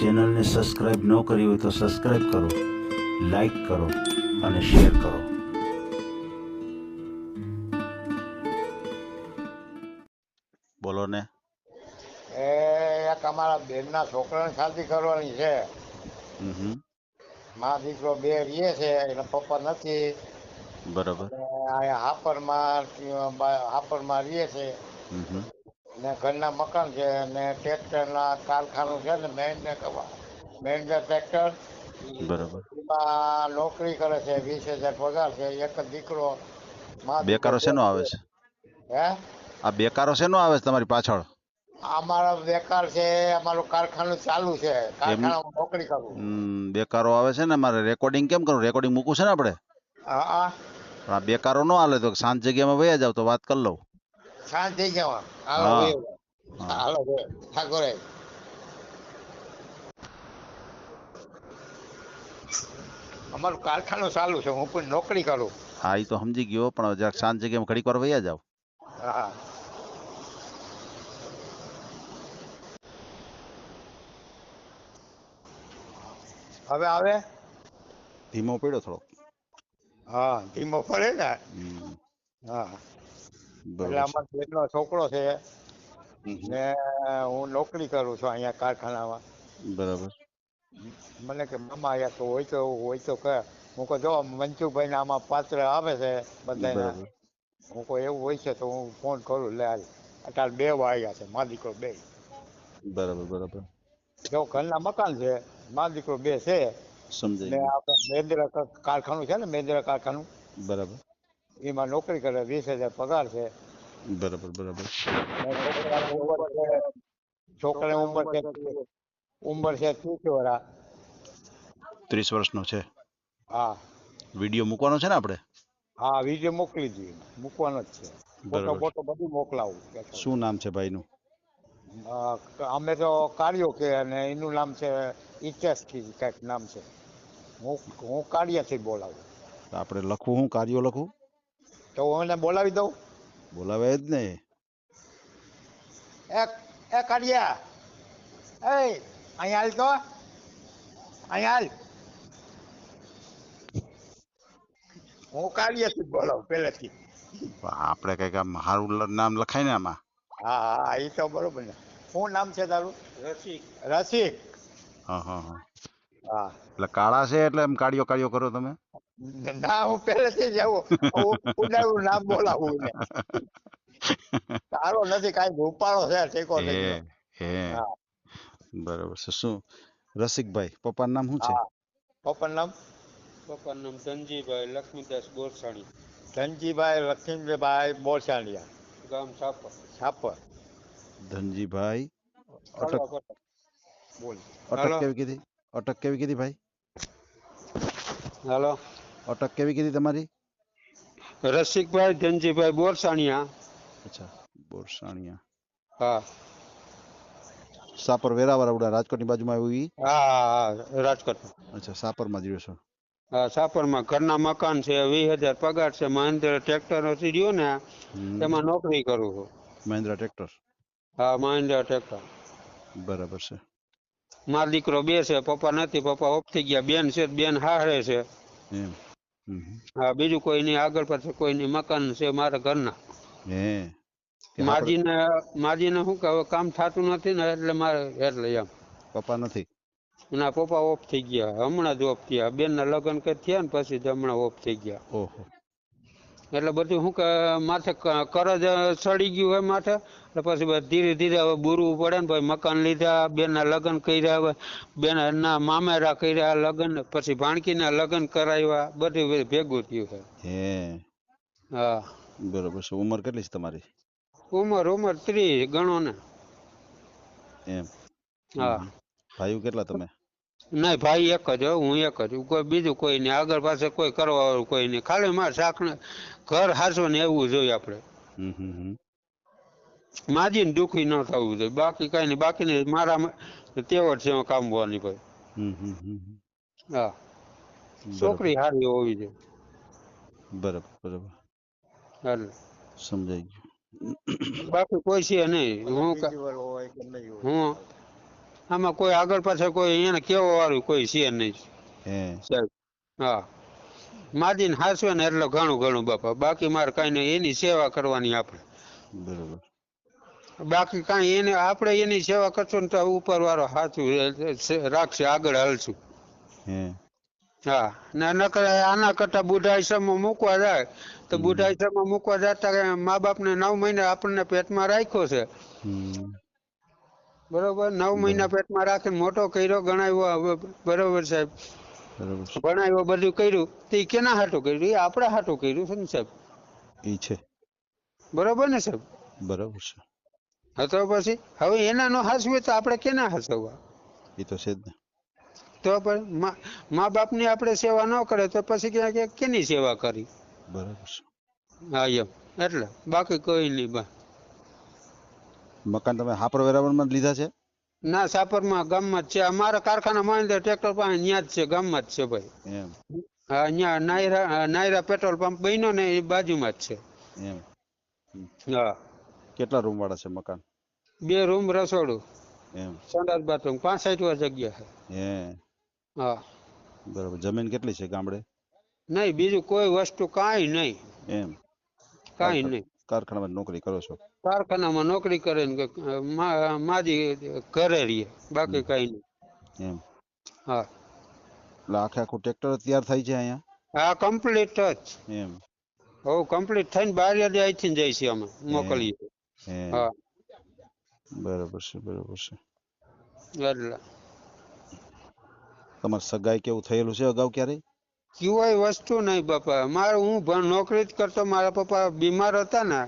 ચેનલને સબસ્ક્રાઇબ ન કરી હોય તો સબસ્ક્રાઇબ કરો લાઈક કરો અને શેર કરો. બોલો ને. એ એક અમારા બેનના છોકરાની શાદી કરવાની છે. મા દીકરો બે રીએ છે એના પપ્પા નથી. બરાબર. હાપરમાં હાપરમાં રહીએ છે. ને ઘરના મકાન છે ને ટ્રેક્ટરના કારખાનું છે ને મહેન્દ્ર મહેન્દ્ર ટ્રેક્ટર બરાબર. એમાં નોકરી કરે છે વીસ હજાર પગાર છે એક જ દીકરો બેકારો શેનો આવે છે? હે? આ બેકારો શેનો આવે છે તમારી પાછળ? અમારા બેકાર છે અમારું કારખાનું ચાલુ છે કારખાનામાં નોકરી કરું. બેકારો આવે છે ને મારે રેકોર્ડિંગ કેમ કરું? રેકોર્ડિંગ મૂકું છે ને આપણે? હા હા. પણ આ બેકારો ન હાલે તો શાંત જગ્યામાં વયા જાવ તો વાત કરી લઉં. શાંત થઈ જવા હાલો હાલો ઠાકોરે. અમારું કારખાનું ચાલુ છે હું પણ નોકરી કરું. હા એ તો સમજી ગયો પણ હવે જરાક શાંત જગ્યામાં ઘડીક વાર વયા જાવ હા. હવે આવે? ધીમો પડ્યો થોડો હા ધીમો પડે ને. હા. એટલે. અમારો બેનનો છોકરો છે. ને હું નોકરી કરું છું અહીંયા કારખાનામાં. બરાબર. મને કે મામા અહીંયા તો હોય તો હોય તો કે હું કહું જો મંચુભાઈ ના આમાં પાત્ર આવે છે બધા હું કહું એવું હોય છે તો હું ફોન કરું લે હાલ. અત્યારે બે વાગ્યા છે મા દીકરો બે. બરાબર બરાબર. જો ઘરના મકાન છે મા દીકરો બે છે. સમજાઈ ને આપણે મેંદ્રા કારખાનું છે ને મેંદ્રા કારખાનું. બરાબર. એમાં નોકરી કરે વીસ હજાર પગાર છે બરાબર બરાબર છોકરા ઉંમર છે ઉંમર છે ત્રીસ વર્ષ ત્રીસ વર્ષનો છે હા વીડિયો મૂકવાનો છે ને આપણે હા વીડિયો મોકલી દઈએ મૂકવાનો જ છે ફોટો ફોટો બધું મોકલાવું શું નામ છે ભાઈનું અમે તો કાર્યો કે અને એનું નામ છે ઇતિહાસ કંઈક નામ છે હું હું કાર્યથી બોલાવું આપણે લખવું હું કાર્યો લખવું તો હું એને બોલાવી દઉં. બોલાવે જ ને એ એ કાર્યા એ અહીંયા હાલ તો. અહીંયા હાલ. હું કાર્યથી બોલાવું પહેલેથી. આપણે કંઈક આમ હારું નામ લખાય ને આમાં. હા હા એ તો બરોબર ને. શું નામ છે તારું? રસિક. રસિક. હા હા હા. હા. એટલે કાળા છે એટલે એમ કાળિયો કાળિયો કરો તમે? ના હું પહેલેથી જ આવું હું ઉડાડું નામ બોલાવું ને તારો નથી કાંઈ રૂપાળો છે ટેકો હે થઈ ગયો. હે હા. બરાબર છે શું રસિકભાઈ પપ્પાનું નામ શું છે હા. પપ્પાનું નામ પપ્પાનું નામ ધનજીભાઈ લક્ષ્મીદાસ ગોરસાણી ધનજીભાઈ લક્ષ્મીભાઈ બોરસાણીયા ગામ સાપર છાપર ધનજીભાઈ અટક કડવા બોલ અટક હાલો. કેવી કીધી અટક કેવી કીધી ભાઈ હાલો અટક કેવી કીધી તમારી? રસિકભાઈ ધનજીભાઈ બોરસાણિયા. અચ્છા બોરસાણિયા. હા. સાપર વેરાવાળા ઉડા રાજકોટની બાજુમાં આવી? હા રાજકોટ. અચ્છા સાપરમાં જ રહ્યો છો. હા સાપરમાં ઘરના મકાન છે વીસ હજાર પગાર છે મહેન્દ્ર ટ્રેક્ટર રહ્યો ને. એમાં નોકરી કરું છું. મહેન્દ્ર ટ્રેક્ટર? હા મહેન્દ્ર ટ્રેક્ટર. બરાબર છે. મારો દીકરો બે છે પપ્પા નથી પપ્પા ઓફ થઈ ગયા બેન છે બેન હારે છે. એમ. હા બીજું કોઈ નહીં આગળ પાછળ કોઈ નહીં મકાન છે મારા ઘરના. માજીને માજીને શું કે હવે કામ થતું નથી ને એટલે મારે એટલે એમ પપ્પા નથી? ના પપ્પા ઓફ થઈ ગયા હમણાં જ ઓફ થયા. બેન ના લગ્ન કઈ થયા ને પછી જ હમણાં ઓફ થઈ ગયા. ઓહો. એટલે બધું શું કે માથે કર કરજ સડી ગયું હોય માથે એટલે પછી ધીરે ધીરે હવે બુરવું પડે ને ભાઈ મકાન લીધા બેન લગ્ન કર્યા હવે બેન ના મામેરા કર્યા લગ્ન પછી ભાણકી ના લગ્ન કરાવ્યા બધું ભેગું થયું છે. હે. હા. બરોબર છે. ઉંમર કેટલી છે તમારી? ઉંમર ઉંમર ત્રીસ ગણો ને. એમ. હા. ભાઈ ભાઈઓ કેટલા તમે? નહીં ભાઈ એક જ હો, હું એક જ. કોઈ બીજું કોઈ નહીં. આગળ પાસે કોઈ કરવા કોઈ નહીં. ખાલી મારે શાકને ઘર હાસો ને એવું જોઈએ આપણે. માજીને દુખી ન થવું જોઈએ. બાકી કઈ નહીં. બાકી નહીં મારા તેવડ છે કામ કામવાની ભાઈ. હા. છોકરી સારી હોવી જોઈએ. બરાબર બરાબર. હાલ. સમજાઈ ગયું. બાકી કોઈ છે નહીં. હું ક- બીજી વાર હોય કે નહીં હોય. હું આમાં કોઈ આગળ પાછળ કોઈ એને કેવો વાળું કોઈ છે નહીં. હા. માજી ને હાસવે ને એટલે ઘણું ઘણું બાપા. બાકી મારે કઈ નહીં એની સેવા કરવાની આપણે. બરોબર. બાકી કઈ એને આપણે એની સેવા કરશું ને તો ઉપર વાળો સાચું રાખશે આગળ હલશું. હા. ને નકર આના કરતા બુઢાશ્રમમાં મૂકવા જાય. તો બુઢાશ્રમમાં મૂકવા જતા મા બાપને નવ મહિને આપણને પેટમાં રાખ્યો છે. બરોબર નવ મહિના પેટમાં રાખીને મોટો કર્યો ગણાવ્યો હવે બરોબર સાહેબ. ભણાવ્યો બધું કર્યું. તે કેના હાટું કર્યું? એ આપણા હાટું કર્યું છે ને સાહેબ? એ છે. બરોબર ને સાહેબ? બરોબર છે. હા તો પછી હવે એના નો હાસવે તો આપણે કેના હાસવવા? એ તો છે જ ને. તો પણ મા- બાપની આપણે સેવા ન કરે તો પછી ક્યાં કે કેની સેવા કરી? બરાબર છે. હા એમ. એટલે બાકી કોઈ નહીં બા. મકાન તમે હાપર વેરાવળમાં જ લીધા છે? ના સાપરમાં ગામમાં જ છે. અમારા કારખાના માં ટ્રેક્ટર પાસે ત્યાં જ છે ગામમાં જ છે ભાઈ. એમ. હા અહીંયા નાયરા નાયરા પેટ્રોલ પંપ બન્યો ને એ બાજુમાં જ છે. એમ. હા. કેટલા રૂમ વાળા છે મકાન? બે રૂમ રસોડું. એમ. સંડાસ બાથરૂમ પાંસઠ વાર જગ્યા છે. હે. હા. બરાબર. જમીન કેટલી છે ગામડે? નહીં બીજું કોઈ વસ્તુ કાંઈ નહીં. એમ. કાંઈ નહીં. કારખાનામાં નોકરી કરો છો? કારખાનામાં નોકરી કરે ને માજી ઘરે રહીએ બાકી કઈ નહીં. એમ. હા. એટલે આખે આખું ટ્રેક્ટર તૈયાર થાય છે અહીંયા? હા કમ્પ્લીટ જ. એમ. હવે કમ્પ્લીટ થઈને બહાર અહીંથી જાય છે અમે મોકલીએ. હા. બરાબર છે બરાબર છે. એટલે. તમારે સગાઈ કેવું થયેલું છે અગાઉ ક્યારેય? કોઈ વસ્તુ નહીં બાપા. મારે હું નોકરી જ કરતો મારા પપ્પા બીમાર હતા ને.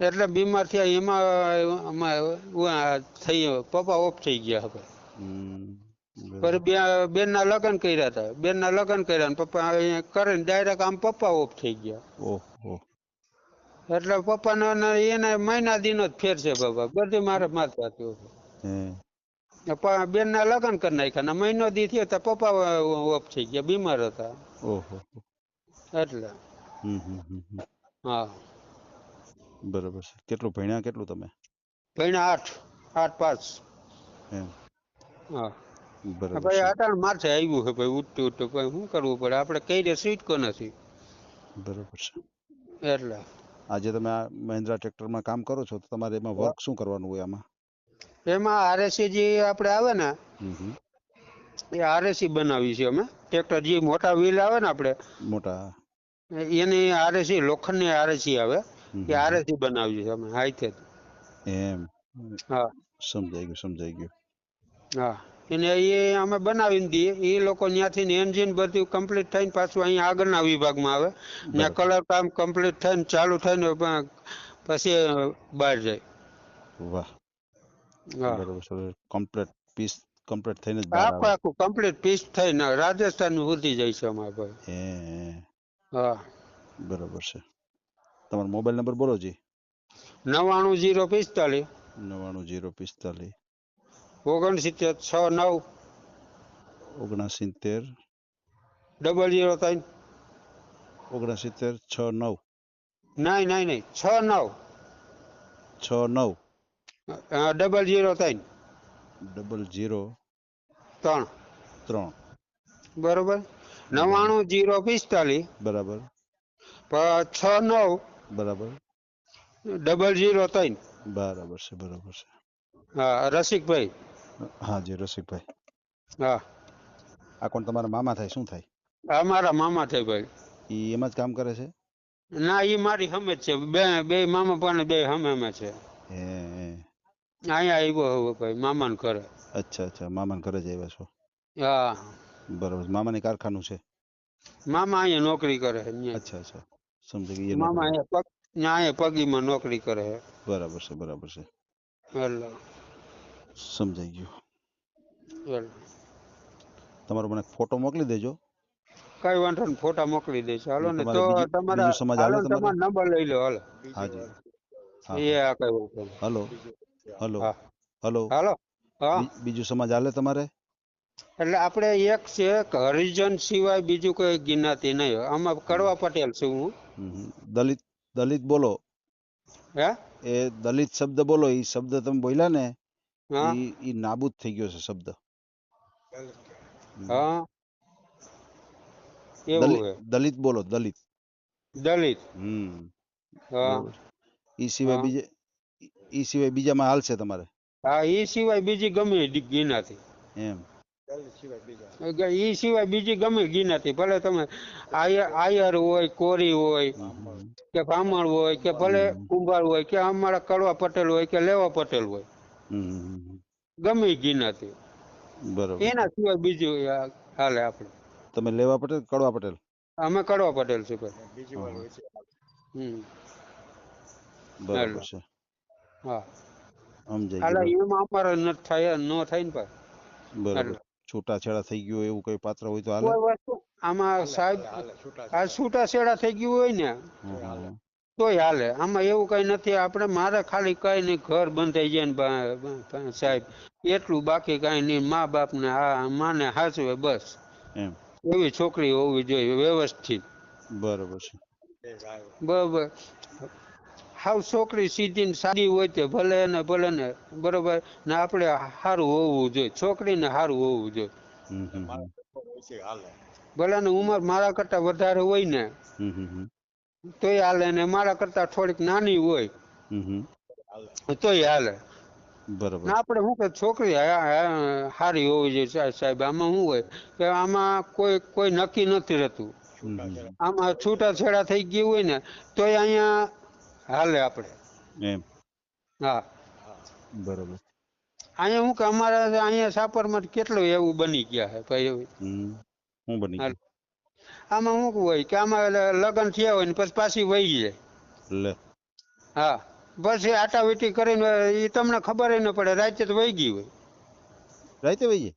એટલે બીમાર થયા એમાં થઈ પપ્પા ઓફ થઈ ગયા હવે. પર બેન ના લગ્ન કર્યા હતા. બેન ના લગ્ન કર્યા પપ્પા કરે ડાયરેક્ટ આમ પપ્પા ઓફ થઈ ગયા. એટલે પપ્પા ને એને મહિના દિનો જ ફેર છે બાબા. બધી મારે માથે હે બેન ના લગ્ન કરી નાખ્યા મહિનો દી થયો તો પપ્પા ઓફ થઈ ગયા બીમાર હતા. ઓહો. એટલે. હા. બરાબર છે. કેટલું ભણ્યા કેટલું તમે? ભણ્યા આઠ આઠ એમ. હા. બરાબર ભાઈ અટાણ માથે આવ્યું છે ભાઈ ઉઠતું ઉઠતું. ભાઈ શું કરવું પડે? આપણે કઈ રે સીટકો નથી. બરાબર છે. એટલે. આજે તમે આ મહિન્દ્રા ટ્રેક્ટરમાં કામ કરો છો તો તમારે એમાં વર્ક શું કરવાનું હોય આમાં? એમાં આરએસી જે આપણે આવે ને. એ આરએસી બનાવી છે અમે. ટ્રેક્ટર જે મોટા વ્હીલ આવે ને આપણે મોટા. એની આરએસી લોખંડની આરએસી આવે. હમ એ હમ. આરએસી બનાવી છે અમે હાઈથે એમ. હા. સમજાઈ ગયું સમજાઈ ગયું. હા. એને એ અમે બનાવીને દઈએ એ લોકો ત્યાંથી એન્જિન બધું કમ્પ્લીટ થઈને પાછું અહીં આગળના વિભાગમાં આવે. ને કલર કામ કમ્પ્લીટ થઈને ચાલુ થઈને પછી બહાર જાય. વાહ. બરોબર છે કમ્પ્લીટ પીસ કમ્પ્લીટ થઈને આખું આખું કમ્પ્લીટ પીસ થઈને રાજસ્થાન સુધી જાય છે અમારા ભાઈ. હા. બરોબર છે. તમારો મોબાઈલ નંબર બોલો જી. નવાણું જીરો પિસ્તાલીસ. નવ્વાણું જીરો પિસ્તાલીસ. ઓગણસિત્તેર છ નવ. ઓગણસિત્તેર. ડબલ જીરો ત્રણ. ઓગણસિત્તેર છ નવ. નહીં નહીં નહીં છ નવ. છ નવ. ડબલ જીરો ત્રણ. ડબલ જીરો ત્રણ. ત્રણ. બરોબર? નવાણું જીરો પિસ્તાલીસ. બરાબર. છ નવ. બરાબર? ડબલ જીરો ત્રણ. બરાબર છે બરાબર છે. હા રસિકભાઈ. હા જી રસિકભાઈ. હા. આ કોણ તમારા મામા થાય શું થાય? આ મારા મામા થાય ભાઈ. ઈ એમાં જ કામ કરે છે? ના એ મારી હમે જ છે. બે બે મામા પણ બે હમે હમે છે. હે. અહીંયા આવ્યો હવે ભાઈ મામાન કરે અચ્છા અચ્છા મામાન ઘરે જ આવ્યા છો? હા. બરાબર મામાની કારખાનું છે? મામા અહીંયા નોકરી કરે અચ્છા અચ્છા. સમજી ગઈ એ મામા નોકરી. અહીંયા પગ ન્યા અહીંયા પગીમાં નોકરી કરે છે બરાબર છે બરાબર છે એટલે સમજાઈ ગયું એટલે તમારો મને ફોટો મોકલી દેજો કઈ વાંધો નહીં ફોટા મોકલી દઈશ હાલો ને તમારે તો બીજું- તમારા બીજું સમાજ હાલો હાલે ને તમારે? તમારો નંબર લઈ લો હાલો હાજી હા એ આ કઈ વાંધો નહીં. હલો હલો હા. હલો હાલો હા બી- બીજું સમાજ હાલે તમારે એટલે આપણે એક છે કે હરિજન સિવાય બીજું કોઈ જ્ઞાતિ નહીં આમાં કડવા પટેલ છું હું. હમ હમ. દલિત દલિત બોલો. હે? એ દલિત શબ્દ બોલો એ શબ્દ તમે બોલ્યા ને ઈ નાબૂદ થઈ ગયો છે શબ્દ. હા. દલિત બોલો દલિત. દલિત. હમ. એ સિવાય. બીજે ઈ સિવાય બીજામાં હાલશે તમારે? હા એ સિવાય બીજી ગમે ગિનાતી એમ. એ સિવાય બીજી. ગમે ગિનાતી ભલે તમે આયર આયર હોય કોરી હોય કે બ્રાહ્મણ હોય કે ભલે. કુંભાર હોય કે અમારા કડવા પટેલ હોય કે લેવા પટેલ હોય. ગમે ગિનાતી બરોબર. એના સિવાય બીજું હાલે આપણે. તમે લેવા પટેલ કડવા પટેલ? અમે કડવા પટેલ છે હોય હા. હમ. બરોબર છે. હા. સમજાય હાલે એમાં અમારે ન થાય ન થાય ને પણ બરોબર. છૂટાછેડા થઈ ગયું એવું કઈ પાત્ર હોય તો હાલે? આમાં સાહેબ આ છૂટાછેડા થઈ ગયું હોય ને. તોય હાલે. આમાં એવું કઈ નથી આપણે મારે ખાલી કઈ નહીં ઘર બંધાઈ જાય ને સાહેબ. એટલું બાકી કઈ નહીં મા બાપ ને હા માને હાચવે બસ. એવી છોકરી હોવી જોઈએ વ્યવસ્થિત. બરોબર છે. બરોબર. હાવ છોકરી સીધી ને સાદી હોય તે ભલે ને ભલે ને બરોબર ને આપણે સારું હોવું જોઈએ છોકરીને સારું હોવું જોઈએ. ભલે ને ઉંમર મારા કરતા વધારે હોય ને. તોય હાલે ને મારા કરતા થોડીક નાની હોય. તોય હાલે બરોબર આપણે શું કે છોકરી સારી હોવી જોઈએ સાહેબ સાહેબ આમાં શું હોય કે આમાં કોઈ કોઈ નક્કી નથી રહેતું. આમાં છૂટાછેડા થઈ ગયું હોય ને તોય અહીંયા હાલે આપણે. એમ. હા. બરોબર. અહીંયા શું કે અમારા અહીંયા સાપરમાં કેટલું એવું બની ગયા છે ભાઈ. હું બની આમાં શું હોય કે આમાં લગ્ન થયા હોય ને પછી પાછી વહી જાય. લે. હા. પછી આટાવીટી કરીને એ તમને ખબર ન પડે રાતે તો વહી ગઈ હોય. રાતે વહીએ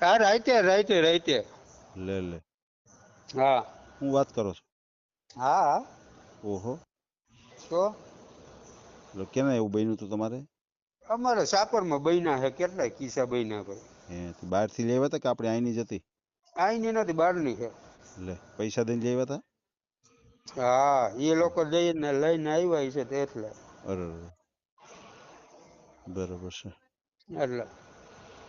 હા રાતે રાતે રાતે. લે લે. હા. હું વાત કરો છો? હા હા. ઓહો. તો? એટલે કેને એવું બન્યું હતું તમારે? અમારે સાપરમાં બન્યા છે કેટલાય કિસ્સા બન્યા ભાઈ હે તો બહારથી લેવા હતા કે આપણે અહીંની જ હતી? આઈની નથી બહારની છે એટલે પૈસા દઈને લેવા હતા? હા એ લોકો જઈને લઈને આવ્યા છે તે એટલે. અરે. બરોબર છે. એટલે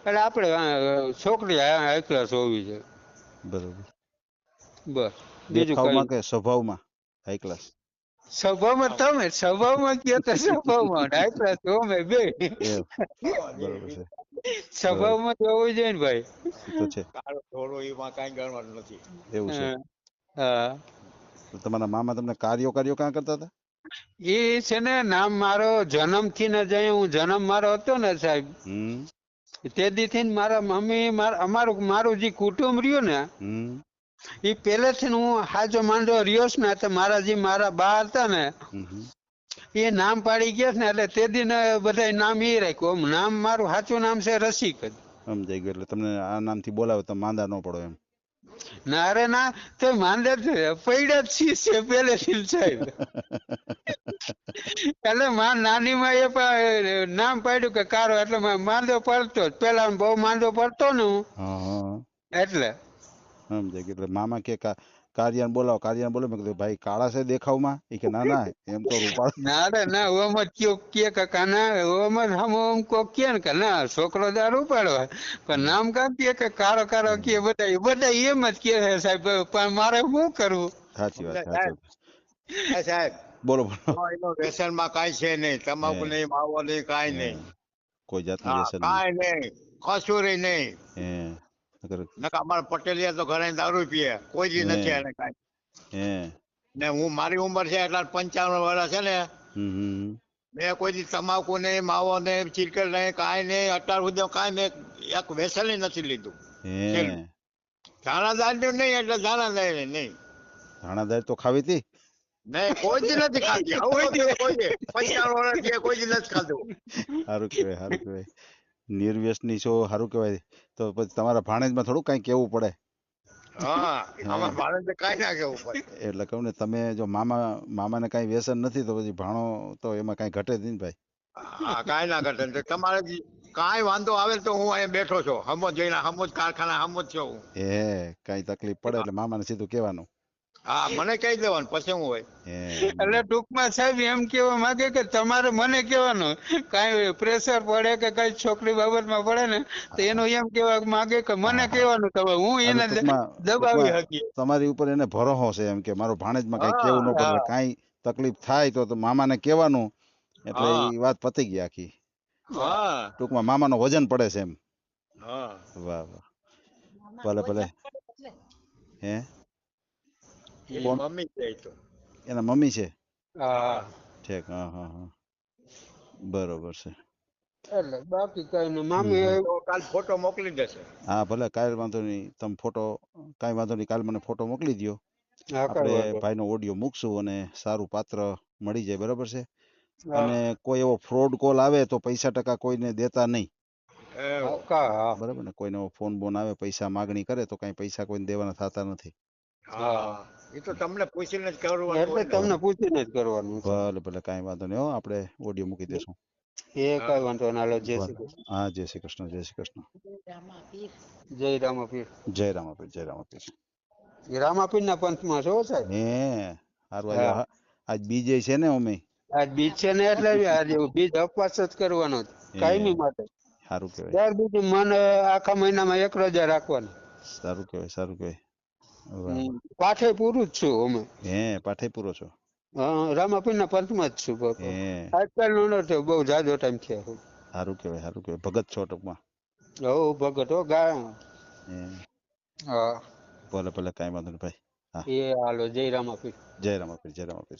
એટલે આપણે આ, છોકરી હાઈ ક્લાસ હોવી છે. બરોબર. બસ બીજું દેખાવમાં કઈ? કે સ્વભાવમાં? હાઈ ક્લાસ સ્વભાવમાં તમે સ્વભાવમાં કયો તો સ્વભાવમાં ક્લાસ અમે બે. એમ. બરોબર છે. સ્વભાવમાં તો હોવું જોઈએ ને ભાઈ. તો છે. કાળો એમાં કાંઈ ગણવાનું નથી. એવું છે. હા તમારા મામા તમને કાર્યો કાર્યો કાં કરતા હતા? એ છે ને નામ મારો જન્મથી ને જઈ હું જન્મ મારો હતો ને સાહેબ. હમ. તે દી થી મારા મમ્મી માર- અમારું મારું જે કુટુંબ રહ્યું ને એ પહેલેથી હું હાજો માંડો રહ્યો છું ને મારા જે મારા બા હતા ને. એ નામ પાડી ગયા ને એટલે તે દિન બધા નામ એ રાખ્યું. નામ મારું સાચું નામ છે રસિક જ. સમજાઈ ગયું એટલે તમને આ નામથી બોલાવે તો માંદા ન પડો એમ. ના અરે ના તો માંદા છે. પૈડા જ છે પહેલેથી સાહેબ. એટલે માં નાની માં એ પણ નામ પાડ્યું કે કારો એટલે માંદો પડતો પેલા બહુ માંદો પડતો ને હા. એટલે સમજાઈ ગયું એટલે મામા કે કાર્યાન બોલાવો કાર્યાન બોલાવો. મેં કીધું ભાઈ કાળા છે દેખાવમાં? એ કે ના ના એમ તો રૂપાળ. ના રે ના ઓમ જ કયો કે કાકા ના ઓમ હમ ઓમ કે ને કે ના છોકરો દારૂ પાડવા પણ નામ કામ કે કે કાળો કાળો કે બધા બધા એમ જ કે છે સાહેબ. પણ મારે શું કરવું? સાચી વાત સાચી સાહેબ. બોલો બોલો. એનો વ્યસનમાં કાઈ છે નહીં. તમાકુ. નહીં માવો નહીં કાઈ. નહીં. કોઈ જાતનું વ્યસન નહીં. કાંઈ નહીં. કસુરી નહીં. હે નકર નકર અમારા પટેલિયા તો ઘરે દારૂ પીએ. કોઈ દી નથી એને કાંઈ. ને હું મારી ઉંમર છે એટલે પંચાવન વર્ષ છે ને. મેં કોઈ દી તમાકુ ને માવો ને ચીરકર ને કાંઈ નહીં અત્યાર સુધી કાંઈ મેં એક વેસલ નથી લીધું. ધાણાદારનું નહીં એટલે ધાણાદાર નહીં. ધાણાદાર તો ખાવી હતી? નહીં કોઈ દી નથી ખાધી. કોઈ પંચાવન વર્ષ કોઈ નથી ખાધું. સારું કહેવાય સારું કહેવાય. નિર્વ્યસની છો સારું કહેવાય. તો પછી તમારા ભાણેજમાં થોડું કાંઈ કેવું પડે. એટલે કહું ને તમે જો મામા મામાને કાંઈ વ્યસન નથી તો પછી ભાણો તો એમાં કાંઈ ઘટે જ નહીં ભાઈ. કાંઈ ના ઘટે. તમારે કઈ વાંધો આવે તો હું અહીંયા બેઠો છું. હમો જઈને હમો જ કારખાના હમો જ છું એ હે કાંઈ તકલીફ પડે એટલે મામાને સીધું કહેવાનું. હા મને કહી દેવાનું પછી હું હોય. એટલે ટૂંકમાં સાહેબ એમ કેવા માંગે કે તમારે મને કહેવાનું કાંઈ પ્રેશર પડે કે કઈ છોકરી બાબતમાં પડે ને તો એનું એમ કેવા માંગે કે મને કહેવાનું તમે હું એને દબાવી શકીએ. તમારી ઉપર એને ભરોસો છે એમ કે મારો ભાણેજમાં કઈ કેવું ન પડે. કાંઈ તકલીફ થાય તો તો મામાને કહેવાનું એટલે એ વાત પતી ગઈ આખી. ટૂંકમાં મામાનો વજન પડે છે એમ. વાહ વાહ. ભલે ભલે. હે? મમ્મી છે તો એના મમ્મી છે હા ઠીક હા હા હા બરોબર છે એટલે બાકી કઈ નહીં મામી કાલ ફોટો મોકલી દેશે હા ભલે કાલ વાંધો નહીં તમે ફોટો કાંઈ વાંધો નહીં કાલ મને ફોટો મોકલી દો આપણે ભાઈનો ઓડિયો મૂકશું અને સારું પાત્ર મળી જાય બરાબર છે અને કોઈ એવો ફ્રોડ કોલ આવે તો પૈસા ટકા કોઈને દેતા નહીં. બરાબર ને કોઈને ફોન બોન આવે પૈસા માગણી કરે તો કઈ પૈસા કોઈને દેવાના થતા નથી હા એ તો તમને પૂછીને જ કરવાનું એટલે તમને પૂછીને જ કરવાનું ભલે ભલે કાંઈ વાંધો નહીં હો. આપણે ઓડિયો મૂકી દેશું. એ કઈ વાંધો ના લો જય શ્રી. હા જય શ્રી કૃષ્ણ જય શ્રી કૃષ્ણ. જય રામાપીર. જય રામાપીર જય રામાપીર. એ રામાપીર ના પંથમાં છો સાહેબ? હે હારું આજે હા. હા, આજ બીજે છે ને અમે. આજ બીજ છે ને એટલે જ આજે બીજ અપવાસ જ કરવાનો છે. કાયમી માટે. સારું કહેવાય. ત્યાર બીજું મન આખા મહિનામાં એક રજા રાખવાની. સારું કહેવાય સારું કહેવાય. પાઠે પૂરું જ છું અમે. હે પાઠે પૂરો છો? હા, રામાપીર ના પંથમાં જ છું આજકાલ નો નથી બહુ જાજો ટાઈમ થયો સારું કહેવાય સારું કહેવાય. ભગત છો ટૂંકમાં? હો ભગત હો ગા હે. હા. ભલે ભલે કાંઈ વાંધો નહીં ભાઈ. એ હાલો જય રામાપીર. જય રામાપીર જય રામાપીર.